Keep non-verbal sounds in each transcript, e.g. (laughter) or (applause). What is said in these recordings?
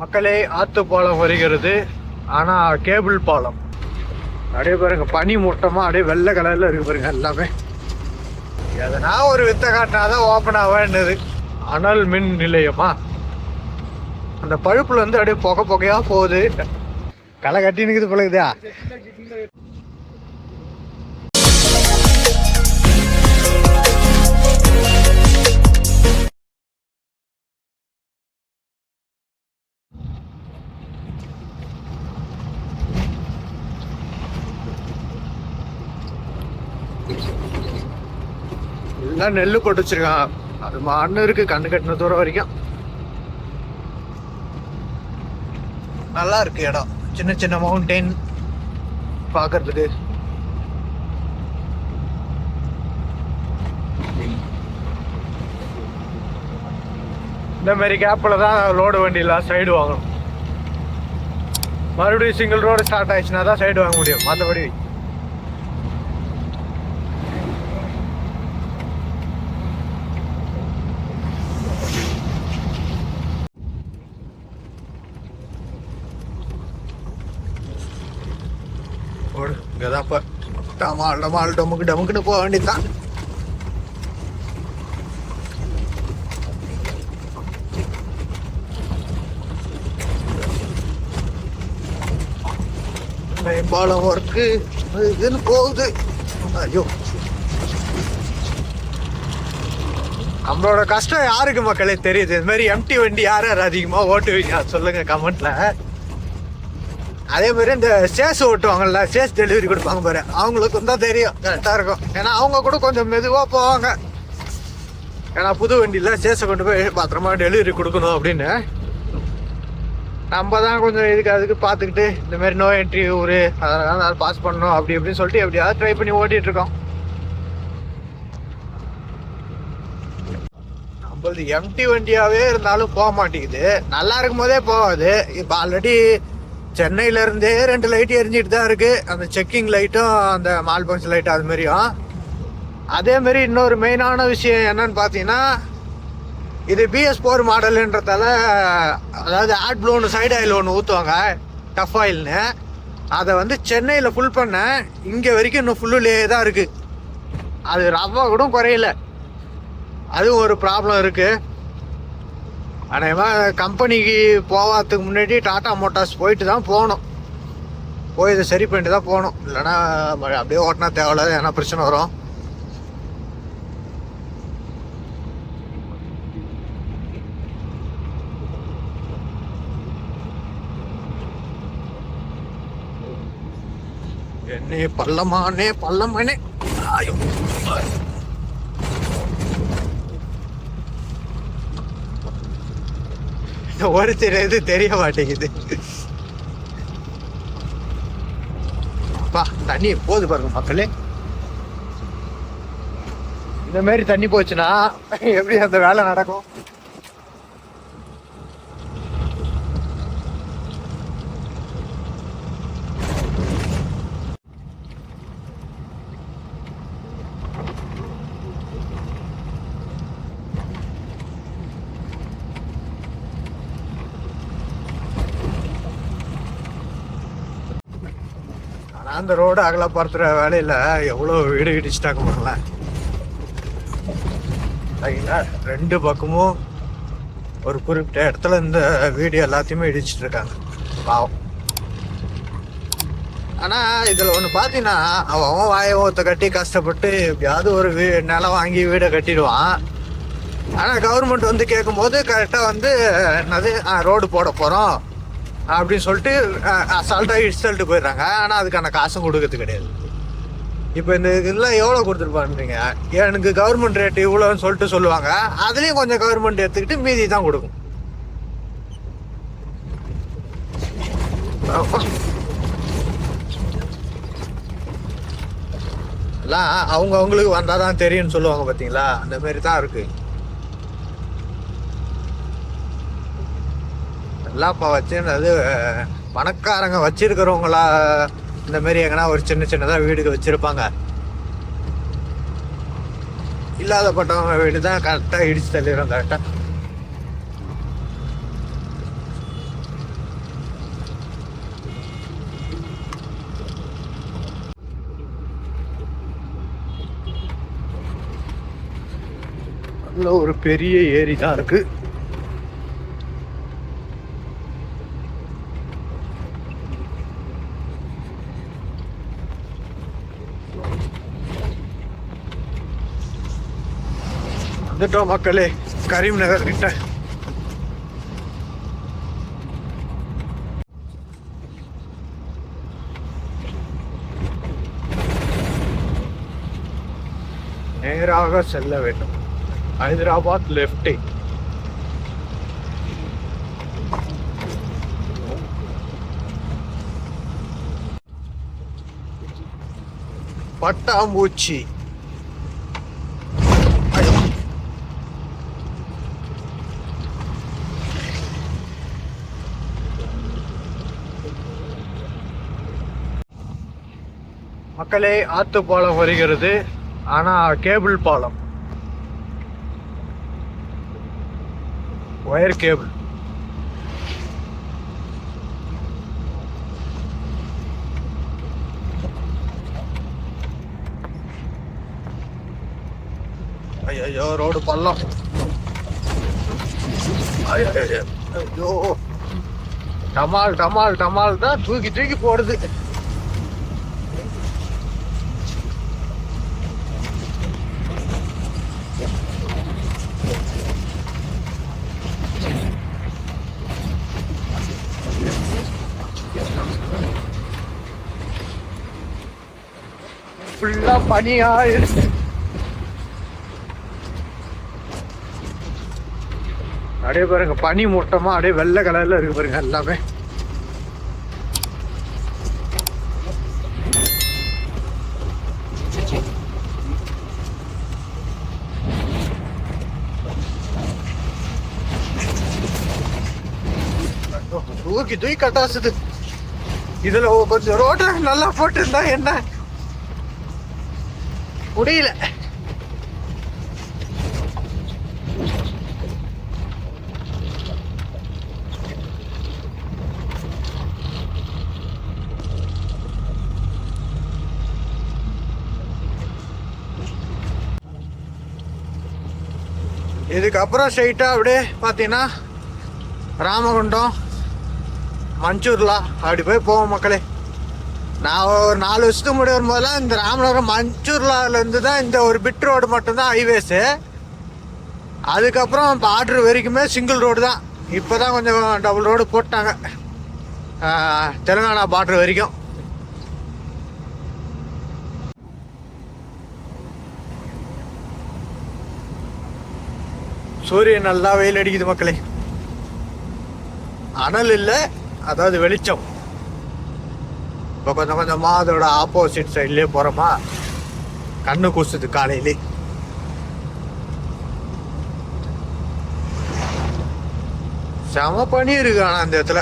மக்களே ஆத்து பாலம் வருகிறது. ஆனா கேபிள் பாலம். அப்படியே பாருங்க பனி மூட்டமா அப்படியே வெள்ளை கலர்ல இருக்கு பாருங்க எல்லாமே. எதனா ஒரு வித்த காட்டினாதான் ஓப்பன் ஆவேன்னுது. அனல் மின் நிலையமா? அந்த பழுப்புல வந்து அப்படியே புகை புகையா போகுது. களை கட்டி நிற்குது பழகுதா எல்லாம் நெல் போட்டு வச்சிருக்கான் அது மண்ணு இருக்கு கண்ணு கட்டின தூரம் வரைக்கும். நல்லா இருக்கு இடம். சின்ன சின்ன மவுண்டெயின் பார்க்கறதுக்கு இந்த மாதிரி கேப்பில் தான் லோடு வண்டியில் சைடு வாங்கணும். மறுபடியும் சிங்கிள் ரோடு ஸ்டார்ட் ஆயிடுச்சுன்னா தான் சைடு வாங்க முடியும். மற்றபடி ஓடு இங்கதான் இப்போ டமால் டமால் டமுக்கு டமுக்குன்னு போக வேண்டியதுதான் மேம்பாலம் ஒர்க்கு இதுன்னு போகுது ஐயோ நம்மளோட கஷ்டம் யாருக்கு மக்களே தெரியுது இது மாதிரி எம்டி வண்டி யார் யார் அதிகமாக ஓட்டுவீங்க சொல்லுங்கள் கமெண்ட்டில் அதே மாதிரி இந்த சேஸ் ஓட்டுவாங்கல்ல சேஸ் டெலிவரி கொடுப்பாங்க பாரு. அவங்களுக்கு தான் தெரியும். கரெக்டாக இருக்கும். ஏன்னா அவங்க கூட கொஞ்சம் மெதுவாக போவாங்க. ஏன்னா புது வண்டியில் சேஸை கொண்டு போய் பத்திரமா டெலிவரி கொடுக்கணும் அப்படின்னு. நம்ம தான் கொஞ்சம் இதுக்கு அதுக்கு பார்த்துக்கிட்டு இந்த மாதிரி நோ என்ட்ரி ஊர் அதெல்லாம் பாஸ் பண்ணணும் அப்படி இப்படின்னு சொல்லிட்டு எப்படியாவது ட்ரை பண்ணி ஓட்டிட்டு இருக்கோம். நம்மளது எம்டி வண்டியாகவே இருந்தாலும் போக மாட்டேங்குது. நல்லா இருக்கும் போதே போகாது. இப்போ ஆல்ரெடி சென்னையில இருந்தே ரெண்டு லைட் எரிஞ்சிட்டு தான் இருக்கு. அந்த செக்கிங் லைட்டும் அந்த மால் பங்க்ஸ் லைட்டும் அது மாதிரியும். அதே மாதிரி இன்னொரு மெயினான விஷயம் என்னன்னு பார்த்தீங்கன்னா இது பிஎஸ் ஃபோர் மாடல்ன்றதால அதாவது ஆட் ப்ளோன்னு சைடு ஆயில் ஒன்று ஊற்றுவாங்க டஃப் ஆயில்னு அதை வந்து சென்னையில் ஃபுல் பண்ண இங்கே வரைக்கும் இன்னும் ஃபுல்லுலேயே தான் இருக்குது அது ரவ்வா கூட குறையல. அதுவும் ஒரு ப்ராப்ளம் இருக்குது அநேகமாக கம்பெனிக்கு போகாததுக்கு முன்னாடி டாட்டா மோட்டார்ஸ் போயிட்டு தான் போகணும். போய் இதை சரி பண்ணிட்டு தான் போகணும். இல்லைன்னா அப்படியே ஓட்டினா தேவையில்ல ஏன்னா பிரச்சனை வரும். என்னே பள்ளமானே பள்ளமானே. ஐயோ. ஒருத்தர் எது தெரிய மாட்டேங்குது. பா தண்ணி போது பாருங்க மக்களே. இந்த மாதிரி தண்ணி போச்சுன்னா எப்படி அந்த வேலை நடக்கும்? அந்த ரோடு அகலப்படுத்துற வேலையில் எவ்வளோ வீடு இடிச்சிட்டாங்க பாருங்களேன். சரிங்களா? ரெண்டு பக்கமும் ஒரு குறிப்பிட்ட இடத்துல இந்த வீடு எல்லாத்தையுமே இடிச்சிட்டு இருக்காங்க. பாவம். ஆனால் இதில் ஒன்று பார்த்தீங்கன்னா அவன் அவன் வாயை கட்டி கஷ்டப்பட்டு எப்படியாவது ஒரு வீ நிலம் வாங்கி வீடை கட்டிடுவான். ஆனால் கவர்மெண்ட் வந்து கேட்கும்போது கரெக்டாக வந்து என்னது ரோடு போட போகிறோம் அப்படின்னு சொல்லிட்டு அசால்ட்டாக இடிச்சுட்டு போயிடுறாங்க. ஆனால் அதுக்கான காசும் கொடுக்கறது கிடையாது. இப்போ இந்த இதெல்லாம் எவ்வளோ கொடுத்துருப்பான்றீங்க எனக்கு கவர்மெண்ட் ரேட்டு இவ்வளோன்னு சொல்லிட்டு சொல்லுவாங்க. அதுலேயும் கொஞ்சம் கவர்மெண்ட் எடுத்துக்கிட்டு மீதி தான் கொடுக்கும். எல்லாம் அவங்க அவங்களுக்கு வந்தால் தான் தெரியும்னு சொல்லுவாங்க பார்த்தீங்களா அந்த மாதிரி தான் இருக்குது எல்லாம் இப்போ வச்சுருந்தது பணக்காரங்க வச்சிருக்கிறவங்களா இந்த மாதிரி எங்கன்னா ஒரு சின்ன சின்னதாக வீடுக்கு வச்சுருப்பாங்க. இல்லாதப்பட்டவங்க வீடு தான் கரெக்டாக இடிச்சு தள்ளிடும் கரெக்டாக நல்ல ஒரு பெரிய ஏரி தான் இருக்குது வந்துட்டோம் மக்களே. கரீம் நகர் கிட்ட. நேராக செல்ல வேண்டும். ஹைதராபாத் லெஃப்டே பட்டாம்பூச்சி. மக்களே ஆத்து பாலம் வருகிறது. ஆனா கேபிள் பாலம். Wire cable. ஐயோ ரோடு பள்ளம். ஐயோ ஐயோ டமால் டமால் டமால் தான் தூக்கி தூக்கி போடுது. ஃபுல்லா பனியா இருக்கு அப்படியே பாருங்க பனி மூட்டமா அப்படியே வெள்ளை கலர்ல இருக்கு பாருங்க எல்லாமே. தூக்கி தூக்கி கட்டாசுது. இதுல கொஞ்சம் ரோட நல்லா போட்டு இருந்தா என்ன? முடியல. இதுக்கப்புறம் ஸ்ட்ரைட்டாக அப்படியே பார்த்தீங்கன்னா ராமகுண்டம் மஞ்சூர்லா அப்படி போய் போவோம் மக்களே. நான் ஒரு நாலு வருஷத்துக்கு முன்னாடி வரும்போதெல்லாம் இந்த ராமநாதபுரம் மஞ்சூர்லாலேருந்து தான் இந்த ஒரு பிட் ரோடு மட்டும்தான் ஹைவேஸு அதுக்கப்புறம் பார்டர் வரைக்குமே சிங்கிள் ரோடு தான். இப்போ தான் கொஞ்சம் டபுள் ரோடு போட்டாங்க. தெலுங்கானா பார்டர் வரைக்கும். சூரியன் நல்லா வெயில் அடிக்குது மக்களே. அனல் இல்லை அதாவது வெளிச்சம். இப்போ கொஞ்சம் கொஞ்சமாக அதோட ஆப்போசிட் சைட்லேயே போறோமா? கண்ணு கூசுது காலையிலே. செம பனி இருக்கு ஆனால் அந்த இடத்துல.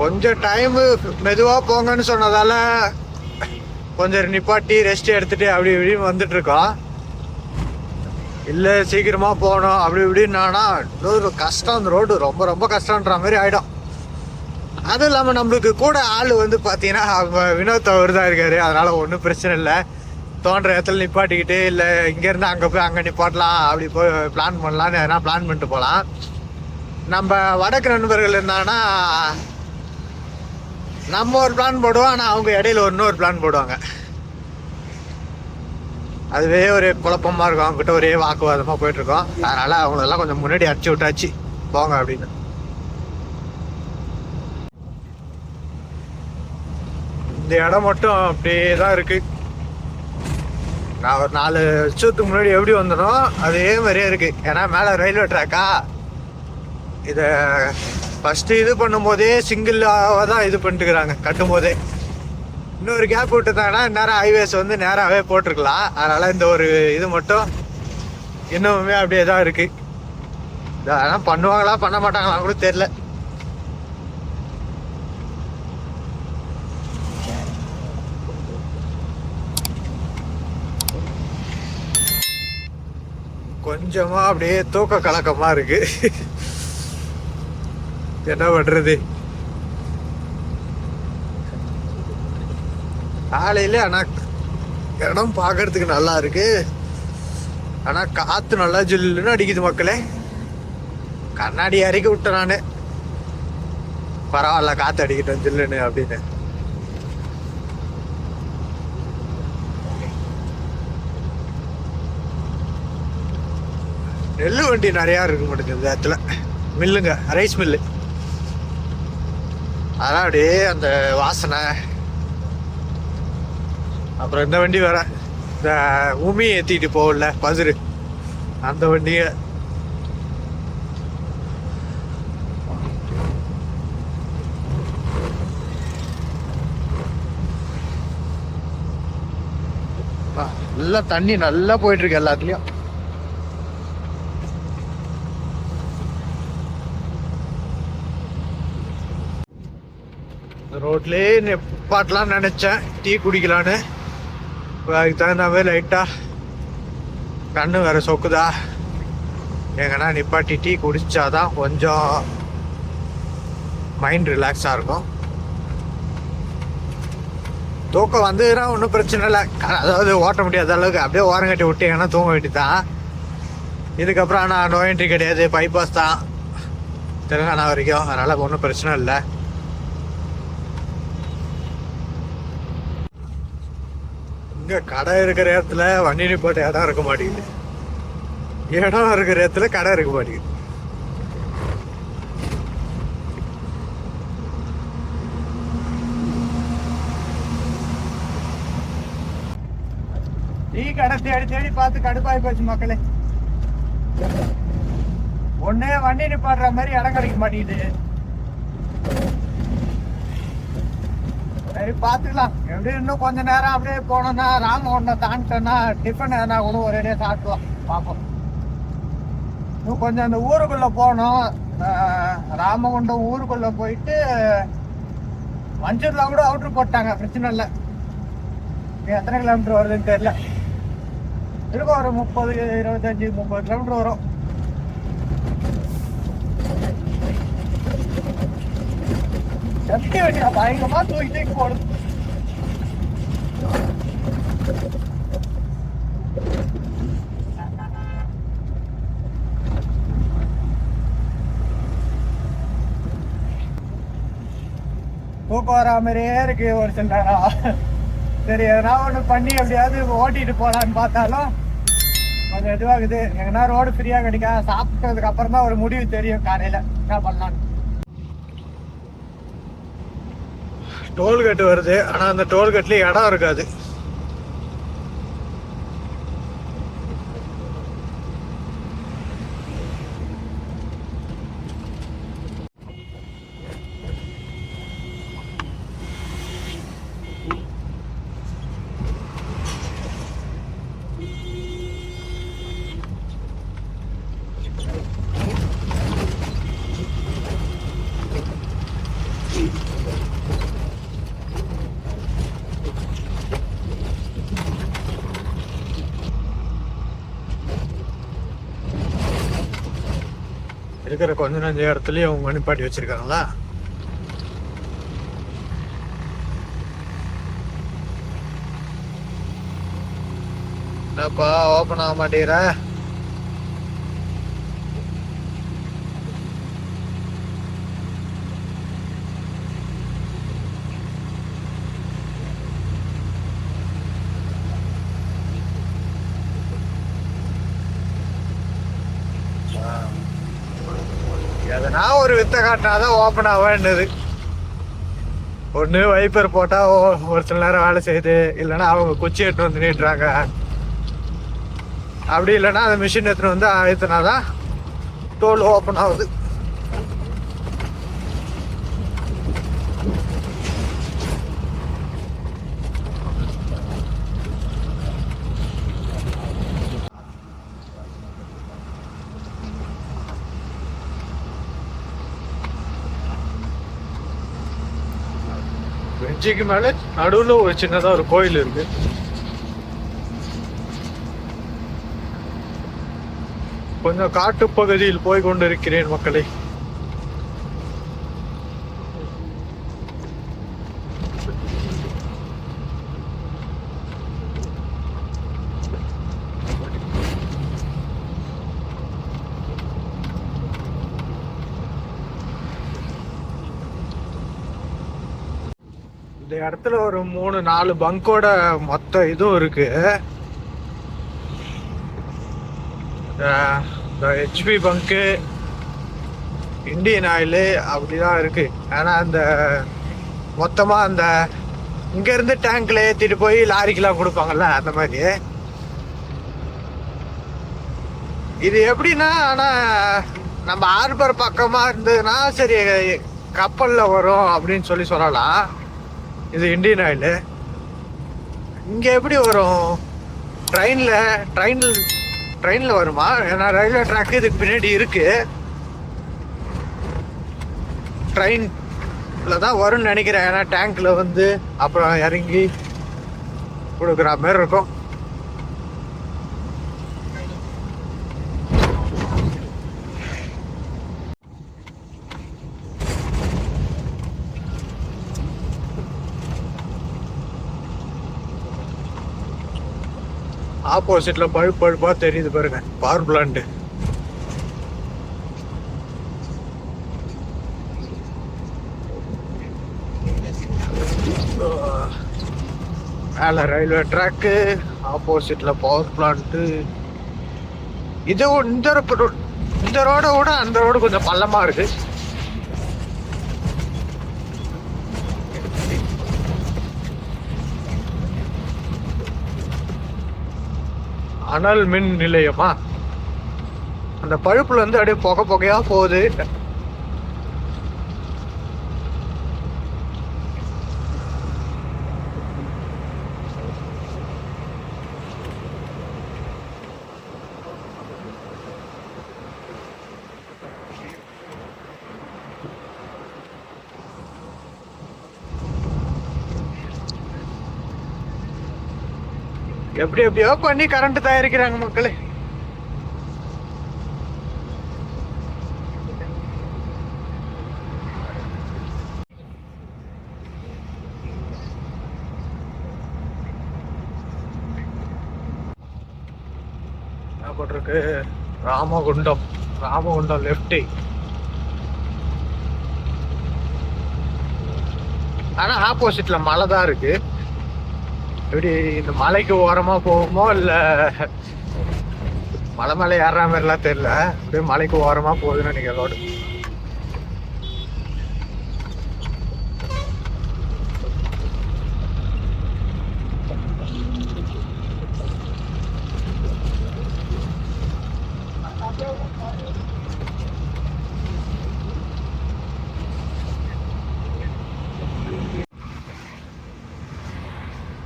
கொஞ்சம் டைம் மெதுவா போங்கன்னு சொன்னதால கொஞ்சம் நிப்பாட்டி ரெஸ்ட் எடுத்துட்டு அப்படி இப்படின்னு வந்துட்டு இருக்கோம். சீக்கிரமாக போகணும். அப்படி இப்படின்னா இன்னொரு கஷ்டம் அந்த ரோடு. ரொம்ப ரொம்ப கஷ்டன்ற மாதிரி ஆகிடும் அதுவும் இல்லாமல் நம்மளுக்கு கூட ஆள் வந்து பார்த்தீங்கன்னா வினோத் அவர் தான் இருக்காரு. அதனால் ஒன்றும் பிரச்சனை இல்லை. தோன்ற இடத்துல நிப்பாட்டிக்கிட்டு இல்லை இங்கேருந்து அங்கே போய் அங்கே நிப்பாட்டலாம். அப்படி போய் பிளான் பண்ணலாம்னு எதனா பிளான் பண்ணிட்டு போகலாம் நம்ம வடக்கு நண்பர்கள் இருந்தாங்கன்னா நம்ம ஒரு பிளான் போடுவோம் ஆனால் அவங்க இடையில ஒரு இன்னொரு பிளான் போடுவாங்க. அதுவே ஒரு குழப்பமா இருக்கும். அவங்ககிட்ட ஒரே வாக்குவாதமா போயிட்டு அதனால் அதனால அவங்களெல்லாம் கொஞ்சம் முன்னாடி அடிச்சு விட்டாச்சு. போங்க அப்படின்னு. இந்த இடம் மட்டும் அப்படியே தான் இருக்கு. நான் ஒரு நாலு வருஷத்துக்கு முன்னாடி எப்படி வந்தனோ அதே மாதிரியே இருக்கு. ஏன்னா மேலே ரயில்வே ட்ராக்கா இதை ஃபஸ்ட்டு இது பண்ணும்போதே சிங்கிளாக தான் இது பண்ணிட்டுக்கிறாங்க. கட்டும் போதே இன்னொரு கேப் விட்டுட்டாங்கன்னா நேரம் ஹைவேஸ் வந்து நேராகவே போட்டிருக்கலாம். அதனால் இந்த ஒரு இது மட்டும் இன்னுமே அப்படியே தான் இருக்குது அதெல்லாம் பண்ணுவாங்களா பண்ண மாட்டாங்களா கூட தெரில கொஞ்சமாக அப்படியே தூக்க கலக்கமாக இருக்குது என்ன பண்ணுறது காலையில ஆனா இடம் பார்க்கறதுக்கு நல்லா இருக்கு. ஆனா காற்று நல்லா ஜில்லுன்னு அடிக்குது மக்களே. கண்ணாடி இறக்கி விட்டேன் நானு. பரவாயில்ல காற்று அடிக்கிட்டேன் ஜில்லுன்னு அப்படின்னு. நெல் வண்டி நிறையா இருக்கு மாட்டேங்குது இந்த இடத்துல. மில்லுங்க ரைஸ் மில்லு அதான் அப்படியே அந்த வாசனை. அப்புறம் இந்த வண்டி வேற. இந்த உமி ஏற்றிட்டு போகல பசுரு அந்த வண்டிய. நல்லா தண்ணி நல்லா போயிட்டு இருக்கு எல்லாத்துலயும். ரோட்லேயே நிப்பாட்டலாம் நினச்சேன். டீ குடிக்கலான்னு. அதுக்கு தகுந்த மாதிரி லைட்டாக கண்ணு வேற சொக்குதா? எங்கன்னா நிப்பாட்டி டீ குடித்தாதான் கொஞ்சம் மைண்ட் ரிலாக்ஸாக இருக்கும். தூக்கம் வந்ததுன்னா ஒன்றும் பிரச்சனை இல்லை. அதாவது ஓட்ட முடியாத அளவுக்கு அப்படியே ஓரங்கட்டி விட்டீங்கன்னா தூங்க வேண்டியதான் இதுக்கப்புறம் ஆனால் நோய் என்ட்ரி கிடையாது. பைபாஸ் தான். தெலுங்கானா வரைக்கும். அதனால் ஒன்றும் பிரச்சனை இல்லை. இங்கே கடை இருக்கிற இடத்துல வண்டி நிப்பாட்ட இடம் இருக்க மாட்டேங்குது. இடம் இருக்கிற இடத்துல கடை இருக்க மாட்டேங்குது. டீ கடை தேடி தேடி பார்த்து கடுப்பாகி போச்சு மக்களே. ஒன்னே வண்டி நிப்பாடுற மாதிரி இடம் கிடைக்க மாட்டேங்குது. சரி பார்த்துக்கலாம் எப்படி இன்னும் கொஞ்ச நேரம் அப்படியே போனோம்னா ராமகுண்டம் தாண்டிட்டோம்னா டிஃபன் எதனா கூட ஒரேடியாக சாப்பிடுவோம் பார்ப்போம் இன்னும் கொஞ்சம் அந்த ஊருக்குள்ள போனோம். ராமகுண்டம் ஊருக்குள்ள போயிட்டு மஞ்சூர்ல கூட அவுட்ரு போட்டாங்க பிரச்சனை இல்லை. எத்தனை கிலோமீட்டர் வருதுன்னு தெரியல. இருக்கும் ஒரு முப்பது இருபத்தஞ்சு முப்பது கிலோமீட்டர் வரும். சக்தி வண்டியா பயங்கரமா தூக்கி தூக்கி போடுது தூக்கம் வரா மாதிரியே இருக்கு ஒரு சில சரி எதனா ஒன்று பண்ணி எப்படியாவது ஓட்டிட்டு போலான்னு பார்த்தாலும் கொஞ்சம் இதுவாகுது. எங்கன்னா ரோடு ஃப்ரீயா கிடைக்கா சாப்பிட்டதுக்கு அப்புறம் தான் ஒரு முடிவு தெரியும் காலையில. என்ன பண்ணலான்னு டோல்கேட் வருது. ஆனால் அந்த டோல்கேட்லேயும் இடம் இருக்காது. அந்த இடத்துலயே இடத்துலயும் அவங்க நிப்பாட்டி வச்சிருக்காங்களா? என்னப்பா ஓப்பன் ஆக மாட்டேங்கிற எதனா ஒரு வித்தை காட்டினாதான் ஓப்பன் ஆவேன்னுது. ஒன்று வைப்பர் போட்டால் ஒரு சில நேரம் வேலை செய்யுது இல்லைன்னா அவங்க குச்சி எடுத்துன்னு வந்து நீட்டுறாங்க. அப்படி இல்லைன்னா அந்த மிஷின் எடுத்துன்னு வந்து அழுத்தினாதான் டோல் ஓப்பன் ஆகுது. பிரிட்ஜுக்கு மேலே நடுவில் ஒரு சின்னதாக ஒரு கோயில் இருக்கு. கொஞ்சம் காட்டுப் பகுதியில் போய் கொண்டிருக்கிறேன் மக்களை இந்த இடத்துல ஒரு மூணு நாலு பங்கோட மொத்த இதுவும் இருக்கு. இந்த ஹெச்பி பங்கு இந்தியன் ஆயிலு அப்படிதான் இருக்கு. ஏன்னா அந்த மொத்தமா அந்த இங்க இருந்து டேங்க்ல ஏத்திட்டு போய் லாரிக்கெல்லாம் கொடுப்பாங்கல்ல அந்த மாதிரி. இது எப்படின்னா ஆனா நம்ம ஹார்பர் பக்கமா இருந்ததுன்னா சரி கப்பல்ல வரும் அப்படின்னு சொல்லி சொல்லலாம். இது இந்தியன் ஆயிலு. இங்கே எப்படி வரும்? ட்ரெயினில் ட்ரெயினில் ட்ரெயினில் வருமா? ஏன்னா ரயில்வே ட்ராக் இதுக்கு பின்னாடி இருக்குது ட்ரெயினில் தான் வரும்னு நினைக்கிறேன். ஏன்னா டேங்க்கில் வந்து அப்புறம் இறங்கி கொடுக்குற மாதிரி இருக்கும். ஆப்போசிட்ல பழுப்பு பழுப்பா தெரியுது பாருங்க. பவர் பிளான்ட் மேல ரயில்வே ட்ராக்கு ஆப்போசிட்ல பவர் பிளான்ட் இது இந்த ரோட் இந்த ரோட விட அந்த ரோடு கொஞ்சம் பள்ளமா இருக்கு. அனல் மின் நிலையமா? அந்த பழுப்புல இருந்து அப்படியே புகை புகையா போகுது. எப்படி எப்படியோ பண்ணி கரண்ட் தயாரிக்கிறாங்க மக்களே. என்ன போட்டிருக்கு? ராமகுண்டம். ராமகுண்டம் லெஃப்ட் ஆனா ஆப்போசிட்ல மலை தான் இருக்கு. எப்படி இந்த மலைக்கு ஓரமா போகுமோ இல்ல மலை மலை ஏறுற மாதிரிலாம் தெரியல. அப்படியே மலைக்கு ஓரமா போகுதுன்னு நினைக்கிறேன் ரோடு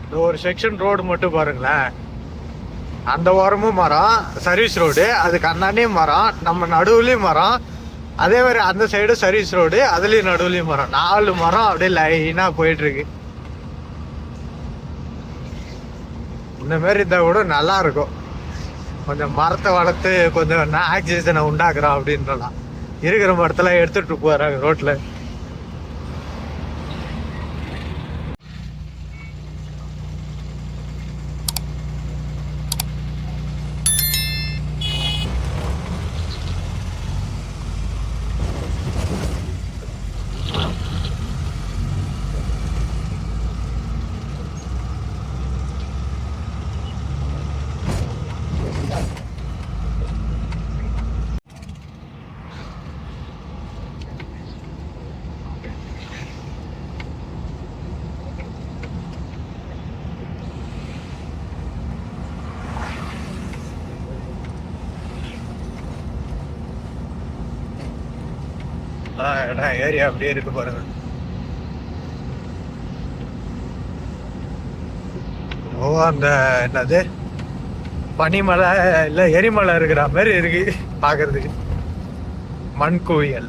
இந்த ஒரு செக்ஷன் ரோடு மட்டும் பாருங்களேன். அந்த ஓரமும் மரம் சர்வீஸ் ரோடு அதுக்கு அண்ணாண்டையும் மரம் நம்ம நடுவுலையும் மரம். அதே மாதிரி அந்த சைடு சர்வீஸ் ரோடு அதுலேயும் நடுவுலையும் மரம். நாலு மரம் அப்படியே லைனாக போயிட்டுருக்கு. இந்த மாதிரி இருந்தால் கூட நல்லா இருக்கும். கொஞ்சம் மரத்தை வளர்த்து கொஞ்சம் ஆக்சிஜனை உண்டாக்குறோம் அப்படின்றலாம். இருக்கிற மரத்தெல்லாம் எடுத்துகிட்டு போகிறாங்க ரோட்டில் இடம் ஏரியா அப்படியே இருக்கு பாருங்க. ஓ அந்த என்னது? பனிமலை இல்ல எரிமலை இருக்கிற மாதிரி இருக்கு பாக்குறதுக்கு. மண் குவியல்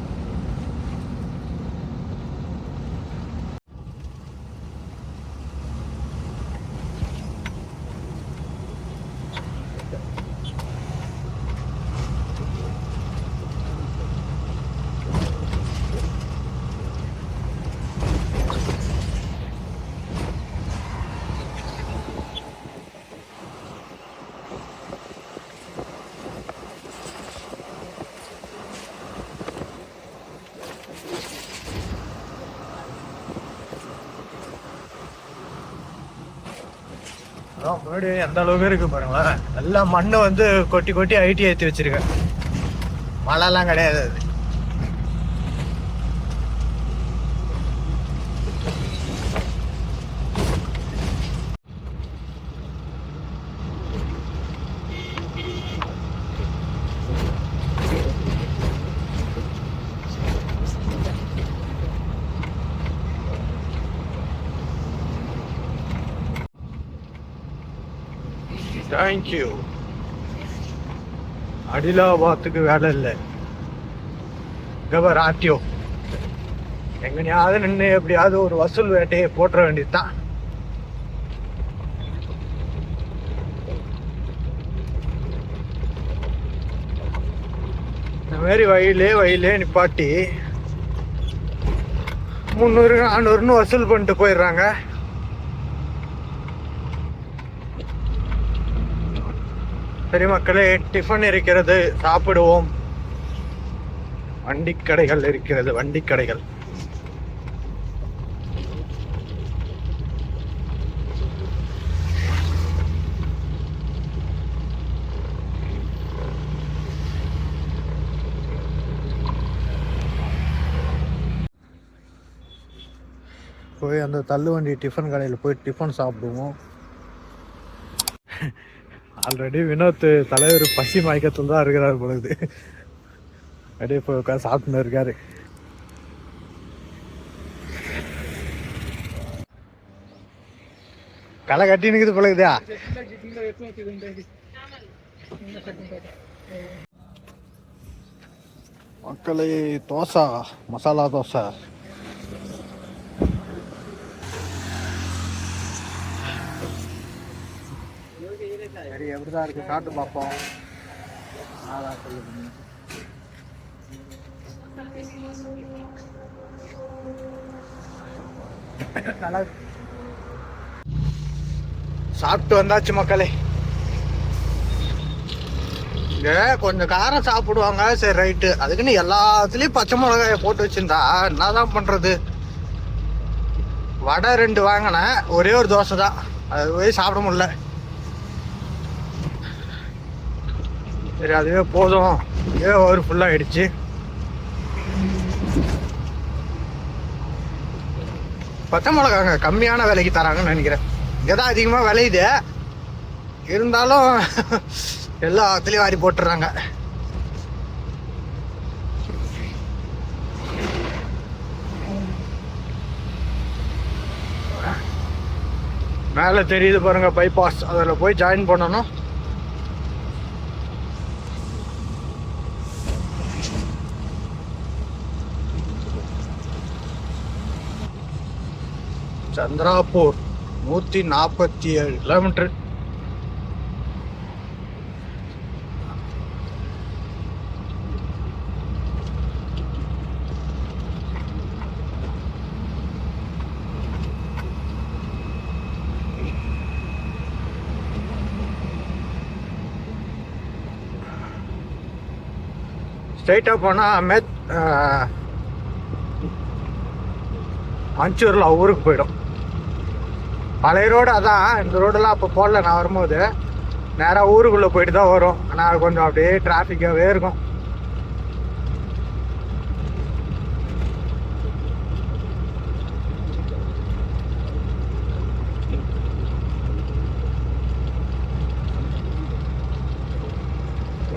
அதான் எந்த அளவுக்கு இருக்கு பாருங்களேன். நல்லா மண்ணை வந்து கொட்டி கொட்டி ஐடி ஏற்றி வச்சிருக்கேன். மழைலாம் கிடையாது. அது தேங்க்யூ அடிலாபாத்துக்கு வேலை இல்லை கவர் ஆர்டிஓ எங்கனையாவது நின்று எப்படியாவது ஒரு வசூல் வேட்டையை போட்டுற வேண்டியதுதான் இந்த மாதிரி வயலே வயலே நிப்பாட்டி முந்நூறு நானூறுன்னு வசூல் பண்ணிட்டு போயிடுறாங்க சரி மக்களே டிஃபன் இருக்கிறது சாப்பிடுவோம். வண்டி கடைகள் இருக்கிறது வண்டி கடைகள் போய் அந்த தள்ளுவண்டி டிஃபன் கடையில் போய் டிஃபன் சாப்பிடுவோம். ஆல்ரெடி வினோத் தலைவர் பசி மயக்கத்தில் தான் இருக்கிறார் பொழுது அப்படியே போய் உட்காந்து சாப்பிட்டுன்னு இருக்காரு. களை கட்டி நிற்குது பொழுதுதா மக்களே தோசை மசாலா தோசை. சரி எப்படி தான் இருக்கு? சாப்பிட்டு பார்ப்போம் அதான் சொல்லுங்க. நல்லா சாப்பிட்டு வந்தாச்சு மக்களே. இங்கே கொஞ்சம் காரம் சாப்பிடுவாங்க. சரி ரைட்டு அதுக்குன்னு எல்லாத்துலேயும் பச்சை மிளகாய போட்டு வச்சிருந்தா என்னதான் பண்ணுறது வடை ரெண்டு வாங்கினேன். ஒரே ஒரு தோசை தான் அது போய் சாப்பிட முடியல. சரி அதுவே போதும். ஏ ஒரு ஃபுல்லாகிடுச்சு பச்சை மிளகாங்க கம்மியான விலைக்கு தராங்கன்னு நினைக்கிறேன். இங்கே தான் அதிகமாக விளையுது. இருந்தாலும் (laughs) எல்லா ஆத்துலேயும் வாரி போட்டுறாங்க. மேலே தெரியுது பாருங்க பைபாஸ் அதில் போய் ஜாயின் பண்ணணும். சந்திராப்பூர் நூற்றி நாற்பத்தி ஏழு கிலோமீட்டர் ஸ்ட்ரைட்டாக போனால் மெத் மஞ்சூரில் ஊருக்கு போயிடும். பழைய ரோடு அதான். இந்த ரோடெல்லாம் அப்போ போடல. நான் வரும்போது நேராக ஊருக்குள்ளே போயிட்டு தான் வரும். ஆனால் கொஞ்சம் அப்படியே டிராஃபிக்காகவே இருக்கும்.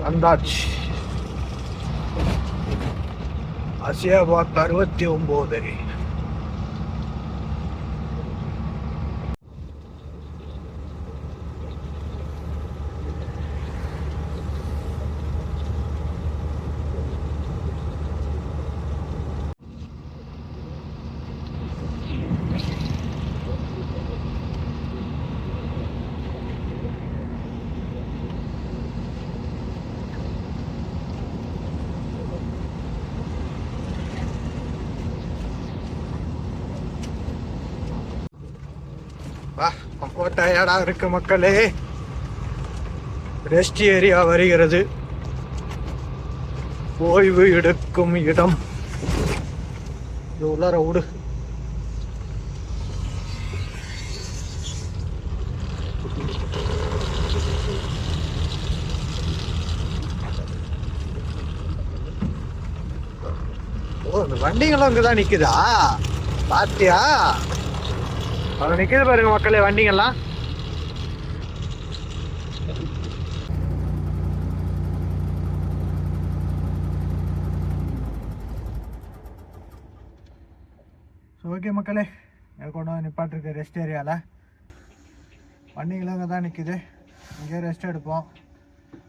வந்தாச்சு. அசியாபாத் அறுபத்தி ஒம்பது. டயர்டாக இருக்க மக்களே? ரெஸ்ட் ஏரியா வருகிறது. ஓய்வு எடுக்கும் இடம். இது உள்ளார விடு ஓ இந்த வண்டிங்களும் இங்கதான் நிக்குதா? பாத்தியா? அது நிக்குது பாருங்க மக்களே வண்டிங்கெல்லாம். மக்களே கொண்டு வந்து நிப்பாட்டிருக்கு ரெஸ்ட் ஏரியாவில் வண்டிங்களும் இங்கே தான் நிற்குது இங்கே ரெஸ்ட் எடுப்போம்.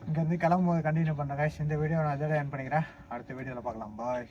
இங்கேருந்து கிளம்பும்போது கண்டினியூ பண்ணுறேன் இந்த வீடியோ நான் இதோட என் பண்ணிக்கிறேன். அடுத்த வீடியோவில் பார்க்கலாம். பாய்